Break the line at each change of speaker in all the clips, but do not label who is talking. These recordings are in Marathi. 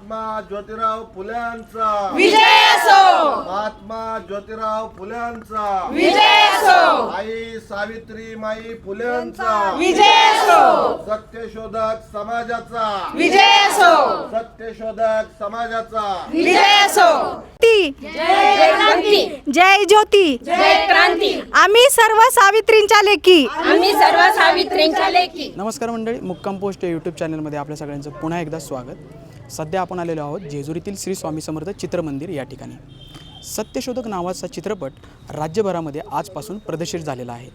महात्मा ज्योतिराव फुल्यांचा.
विजय असो!
महात्मा ज्योतिराव फुल्यांचा.
विजय असो!
आई सावित्री माई फुल्यांचा.
विजय असो!
सत्यशोधक समाजाचा.
विजय असो!
सत्यशोधक समाजाचा.
विजय असो!
ती.
जय क्रांती
जय ज्योती!
जय क्रांती!
आम्ही सर्व सावित्रींच्या लेखी
आम्ही सर्व सावित्रींच्या लेखी
नमस्कार मंडळी मुक्काम पोस्ट या यूट्यूब चॅनलमध्ये आपल्या सगळ्यांचं पुन्हा एकदा स्वागत. सध्या आपण आलेलो आहोत जेजुरीतील श्री स्वामी समर्थ चित्रमंदिर या ठिकाणी. सत्यशोधक नावाचा चित्रपट राज्यभरामध्ये आजपासून प्रदर्शित झालेला आहे.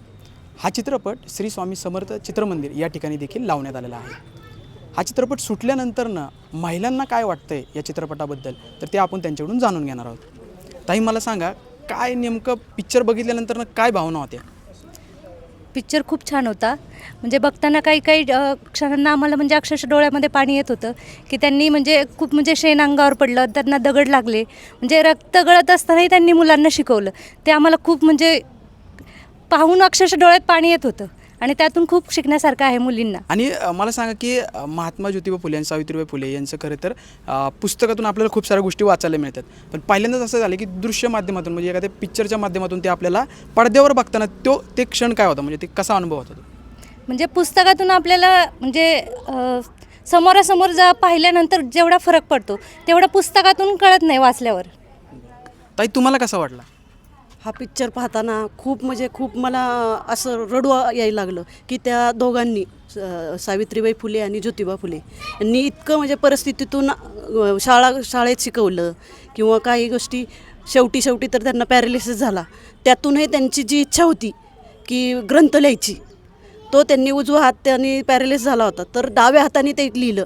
हा चित्रपट श्री स्वामी समर्थ चित्रमंदिर या ठिकाणी देखील लावण्यात आलेला आहे. हा चित्रपट सुटल्यानंतरनं महिलांना काय वाटतंय या चित्रपटाबद्दल? तर ते आपण त्यांच्याकडून जाणून घेणार आहोत. ताई मला सांगा काय नेमकं पिक्चर बघितल्यानंतरनं काय भावना होत्या?
पिक्चर खूप छान होता. म्हणजे बघताना काही काही क्षणांना आम्हाला म्हणजे अक्षरशः डोळ्यामध्ये पाणी येत होतं की त्यांनी म्हणजे खूप म्हणजे शेण अंगावर पडलं त्यांना दगड लागले. म्हणजे रक्त गळत असतानाही त्यांनी मुलांना शिकवलं. ते आम्हाला खूप म्हणजे पाहून अक्षरशः डोळ्यात पाणी येत होतं. आणि त्यातून खूप शिकण्यासारखं आहे मुलींना.
आणि मला सांगा की महात्मा ज्योतिबा फुले आणि सावित्रीबाई फुले यांचं खरं तर पुस्तकातून आपल्याला खूप साऱ्या गोष्टी वाचायला मिळतात. पण पहिल्यांदाच असं झालं की दृश्य माध्यमातून म्हणजे एखाद्या पिक्चरच्या माध्यमातून ते आपल्याला पडद्यावर बघताना तो ते क्षण काय होता? म्हणजे ते कसा अनुभव होता तो?
म्हणजे पुस्तकातून आपल्याला म्हणजे समोरासमोर जा पाहिल्यानंतर जेवढा फरक पडतो तेवढा पुस्तकातून कळत नाही वाचल्यावर.
ताई तुम्हाला कसा वाटला?
हा पिक्चर पाहताना खूप म्हणजे खूप मला असं रडू यायला लागलं की त्या दोघांनी स- सावित्रीबाई फुले आणि ज्योतिबा फुले यांनी इतकं म्हणजे परिस्थितीतून शाळा शाळेत शिकवलं किंवा काही गोष्टी शेवटी शेवटी तर त्यांना पॅरालिसिस झाला. त्यातूनही त्यांची जी इच्छा होती की ग्रंथ लिहायची तो त्यांनी उजवा हात त्यांनी पॅरालिस झाला होता. तर डाव्या हाताने ते लिहिलं.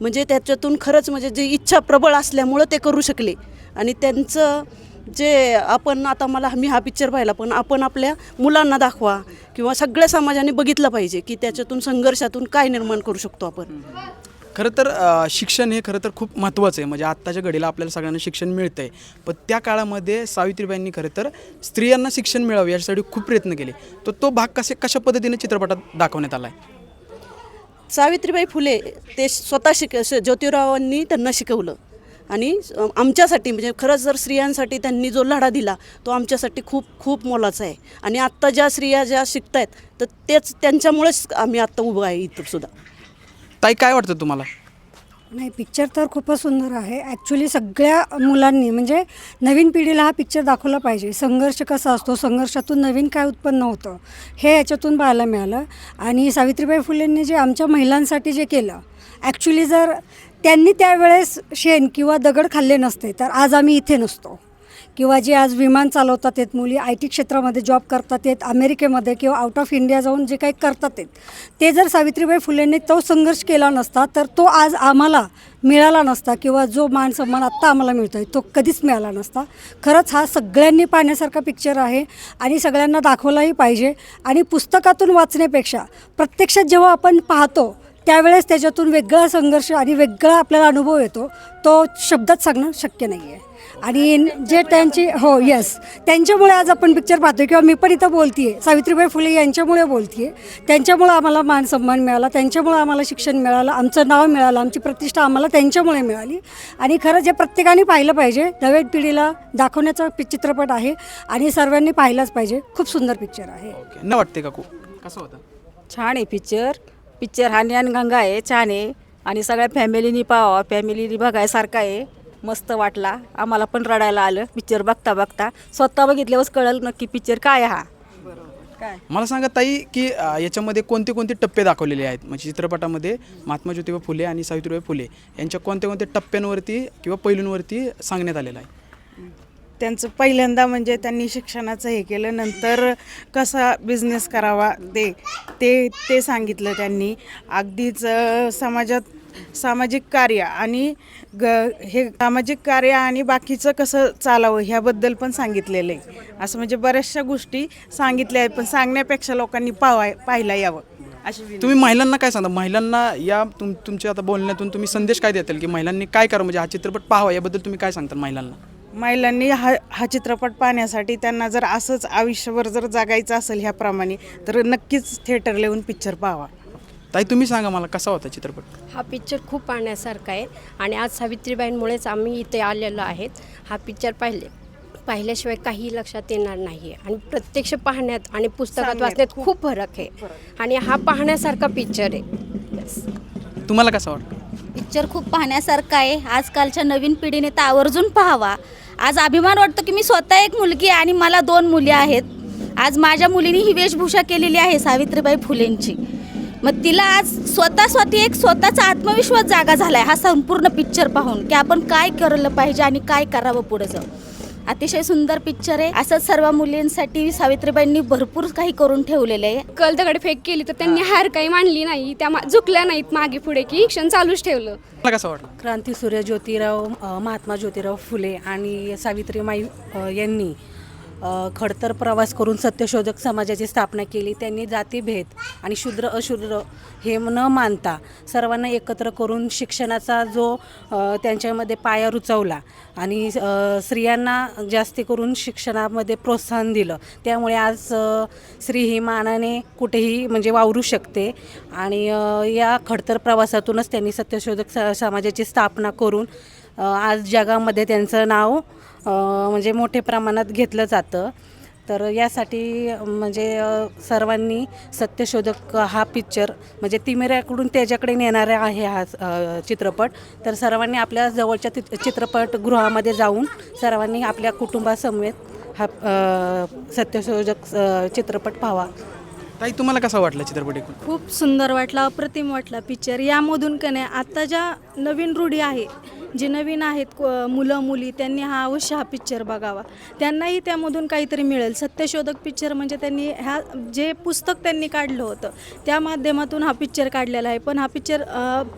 म्हणजे त्याच्यातून खरंच म्हणजे जी इच्छा प्रबळ असल्यामुळं ते करू शकले. आणि त्यांचं जे आपण आता मला मी हा पिक्चर पाहिला पण आपण आपल्या मुलांना दाखवा किंवा सगळ्या समाजाने बघितलं पाहिजे की त्याच्यातून संघर्षातून काय निर्माण करू शकतो आपण.
खरं तर शिक्षण हे खरं तर खूप महत्त्वाचं आहे. म्हणजे आत्ताच्या घडीला आपल्याला सगळ्यांना शिक्षण मिळतं आहे पण त्या काळामध्ये सावित्रीबाईंनी खरं तर स्त्रियांना शिक्षण मिळावं यासाठी खूप प्रयत्न केले. तर तो भाग कसे कशा पद्धतीने चित्रपटात दाखवण्यात आला आहे
सावित्रीबाई फुले ते स्वतः शिक ज्योतिरावांनी त्यांना शिकवलं. आणि आमच्यासाठी म्हणजे खरंच जर स्त्रियांसाठी त्यांनी जो लढा दिला तो आमच्यासाठी खूप खूप मोलाचा आहे. आणि आत्ता ज्या स्त्रिया ज्या शिकत आहेत तर तेच त्यांच्यामुळेच आम्ही आत्ता उभं आहे इथं सुद्धा.
ताई काय वाटतं तुम्हाला?
नाही पिक्चर तर खूपच सुंदर आहे. ॲक्च्युली सगळ्या मुलांनी म्हणजे नवीन पिढीला हा पिक्चर दाखवला पाहिजे. संघर्ष कसा असतो? संघर्षातून नवीन काय उत्पन्न होतं? हे याच्यातून पाहायला मिळालं. आणि सावित्रीबाई फुलेंनी जे आमच्या महिलांसाठी जे केलं ॲक्च्युली जर त्यांनी त्यावेळेस शेण किंवा दगड खाल्ले नसते तर आज आम्ही इथे नसतो. किंवा जे आज विमान चालवतात आहेत मुली आय टी क्षेत्रामध्ये जॉब करतात आहेत अमेरिकेमध्ये किंवा आउट ऑफ इंडिया जाऊन जे काही करतात आहेत ते जर सावित्रीबाई फुलेंनी तो संघर्ष केला नसता तर तो आज आम्हाला मिळाला नसता किंवा जो मान सन्मान आत्ता आम्हाला मिळतो आहे तो कधीच मिळाला नसता. खरंच हा सगळ्यांनी पाहण्यासारखा पिक्चर आहे आणि सगळ्यांना दाखवलाही पाहिजे. आणि पुस्तकातून वाचण्यापेक्षा प्रत्यक्षात जेव्हा आपण पाहतो त्यावेळेस त्याच्यातून वेगळा संघर्ष आणि वेगळा आपल्याला अनुभव येतो. तो शब्दात सांगणं शक्य नाही आहे आणि जे त्यांची हो यस त्यांच्यामुळे आज आपण पिक्चर पाहतो किंवा मी पण इथं बोलते आहे सावित्रीबाई फुले यांच्यामुळे बोलते आहे त्यांच्यामुळं आम्हाला मान सन्मान मिळाला. त्यांच्यामुळं आम्हाला शिक्षण मिळालं. आमचं नाव मिळालं. आमची प्रतिष्ठा आम्हाला त्यांच्यामुळे मिळाली. आणि खरं जे प्रत्येकाने पाहिलं पाहिजे. नव्या पिढीला दाखवण्याचा पि- चित्रपट आहे आणि सर्वांनी पाहिलाच पाहिजे. खूप सुंदर पिक्चर आहे.
ओके न वाटते का खूप? कसं होतं?
छान आहे पिक्चर पिक्चर हा ज्ञानगंगा आहे छान आहे. आणि सगळ्या फॅमिलीनी पाहावा फॅमिलीनी बघायसारखा आहे. मस्त वाटला. आम्हाला पण रडायला आलं पिक्चर बघता बघता. स्वतः बघितल्यावर कळलं नक्की पिक्चर काय आहे हा. काय?
मला सांगा ताई की अ, याच्यामध्ये कोणते कोणते टप्पे दाखवलेले आहेत? म्हणजे चित्रपटामध्ये महात्मा ज्योतिबा फुले आणि सावित्रीबाई फुले यांच्या कोणत्या कोणत्या टप्प्यांवरती किंवा पैलूंवरती सांगण्यात आलेलं आहे?
त्यांचं पहिल्यांदा म्हणजे त्यांनी शिक्षणाचं हे केलं नंतर कसा बिझनेस करावा ते ते ते सांगितलं त्यांनी. अगदीच समाजात सामाजिक कार्य आणि ग हे सामाजिक कार्य आणि बाकीचं कसं चालावं ह्याबद्दल पण सांगितलेलं. आहे असं म्हणजे बऱ्याचशा गोष्टी सांगितल्या आहेत पण सांगण्यापेक्षा लोकांनी पाहाय पाहायला यावं. अशी
तुम्ही महिलांना काय सांगता? महिलांना या तुम तुमच्या आता बोलण्यातून तुम्ही संदेश काय देताल की महिलांनी काय करावं? म्हणजे हा चित्रपट पाहावा याबद्दल तुम्ही काय सांगता महिलांना?
महिलांनी हा हा चित्रपट पाहण्यासाठी त्यांना जर असंच आयुष्यभर जर जगायचं असेल ह्याप्रमाणे तर नक्कीच थिएटरला येऊन पिक्चर पाहावा.
ताई तुम्ही सांगा मला कसा होता चित्रपट?
हा पिक्चर खूप पाहण्यासारखा आहे आणि आज सावित्रीबाईंमुळेच आम्ही इथे आलेलो आहेत. हा पिक्चर पाहिले पाहिल्याशिवाय काही लक्षात येणार नाही आहे आणि प्रत्यक्ष पाहण्यात आणि पुस्तकात वाचण्यात खूप फरक आहे. आणि हा पाहण्यासारखा पिक्चर आहे.
तुम्हाला कसा वाटतं?
पिक्चर खूप पाहण्यासारखा आहे. आजकालच्या नवीन पिढीने तर आवर्जून पाहावा. आज अभिमान वाटतो की मी स्वतः एक मुलगी आहे आणि मला दोन मुली आहेत. आज माझ्या मुलीने ही वेशभूषा केलेली आहे सावित्रीबाई फुलेंची. मग तिला आज स्वतः स्वतः एक स्वतःचा आत्मविश्वास जागा झाला आहे हा संपूर्ण पिक्चर पाहून की आपण काय करलं पाहिजे आणि काय करावं पुढे जाऊन. अतिशय सुंदर पिक्चर आहे. असंच सर्व मुलींसाठी सावित्रीबाईंनी भरपूर काही करून ठेवलेलं आहे.
कल दगड फेक केली तर त्यांनी हार काही मांडली नाही. त्या मा- झुकल्या नाहीत मागे पुढे की क्षण चालूच ठेवलं.
मला कसं वाटलं?
क्रांतीसूर्य ज्योतिराव अ, महात्मा ज्योतिराव फुले आणि सावित्रीमाई यांनी खडतर प्रवास करून सत्यशोधक समाजाची स्थापना केली. त्यांनी जातीभेद आणि शूद्र अशूद्र हे न मानता सर्वांना एकत्र करून शिक्षणाचा जो त्यांच्यामध्ये पाया रुचवला आणि स्त्रियांना जास्ती करून शिक्षणामध्ये प्रोत्साहन दिलं. त्यामुळे आज स्त्री ही मानाने कुठेही म्हणजे वावरू शकते आणि या खडतर प्रवासातूनच त्यांनी सत्यशोधक स समाजाची स्थापना करून आज जगामध्ये त्यांचं नाव म्हणजे मोठ्या प्रमाणात घेतलं जातं. तर यासाठी म्हणजे सर्वांनी सत्यशोधक हा पिक्चर म्हणजे तिमिऱ्याकडून त्याच्याकडे नेणारा आहे हा चित्रपट. तर सर्वांनी आपल्या जवळच्या ति- चित्रपटगृहामध्ये जाऊन सर्वांनी आपल्या कुटुंबासमेत हा सत्यशोधक चित्रपट पाहावा.
ताई तुम्हाला कसा वाटला चित्रपट ऐकून?
खूप सुंदर वाटला अप्रतिम वाटला पिक्चर यामधून का नाही आता ज्या नवीन रूढी आहे जे नवीन आहेत मुलं मुली त्यांनी हा अवश्य हा पिक्चर बघावा. त्यांनाही त्यामधून काहीतरी मिळेल. सत्यशोधक पिक्चर म्हणजे त्यांनी ह्या जे पुस्तक त्यांनी काढलं होतं त्या माध्यमातून हा पिक्चर काढलेला आहे. पण हा पिक्चर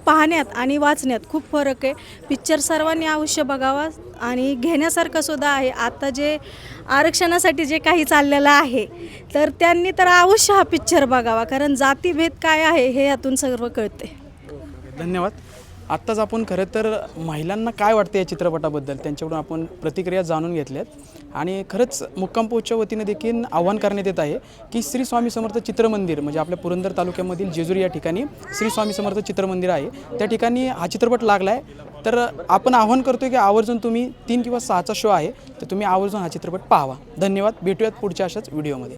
पाहण्यात आणि वाचण्यात खूप फरक आहे. पिक्चर सर्वांनी अवश्य बघावा आणि घेण्यासारखं सुद्धा आहे. आता जे आरक्षणासाठी जे काही चाललेलं आहे तर त्यांनी तर अवश्य हा पिक्चर बघावा. कारण जातीभेद काय आहे हे यातून सर्व कळते.
धन्यवाद. आत्ताच आपण खरं तर महिलांना काय वाटतं या चित्रपटाबद्दल? त्यांच्याकडून आपण प्रतिक्रिया जाणून घेतल्यात. आणि खरंच मुक्कामपोच्या वतीने देखील आव्हान करण्यात येत आहे की श्री स्वामी समर्थ चित्रमंदिर म्हणजे आपल्या पुरंदर तालुक्यामधील जेजुरी या ठिकाणी श्री स्वामी समर्थ चित्रमंदिर आहे. त्या ठिकाणी हा चित्रपट लागला आहे तर आपण आव्हान करतो की आवर्जून तुम्ही तीन किंवा सहाचा शो आहे. तर तुम्ही आवर्जून हा चित्रपट पाहावा. धन्यवाद. भेटूयात पुढच्या अशाच व्हिडिओमध्ये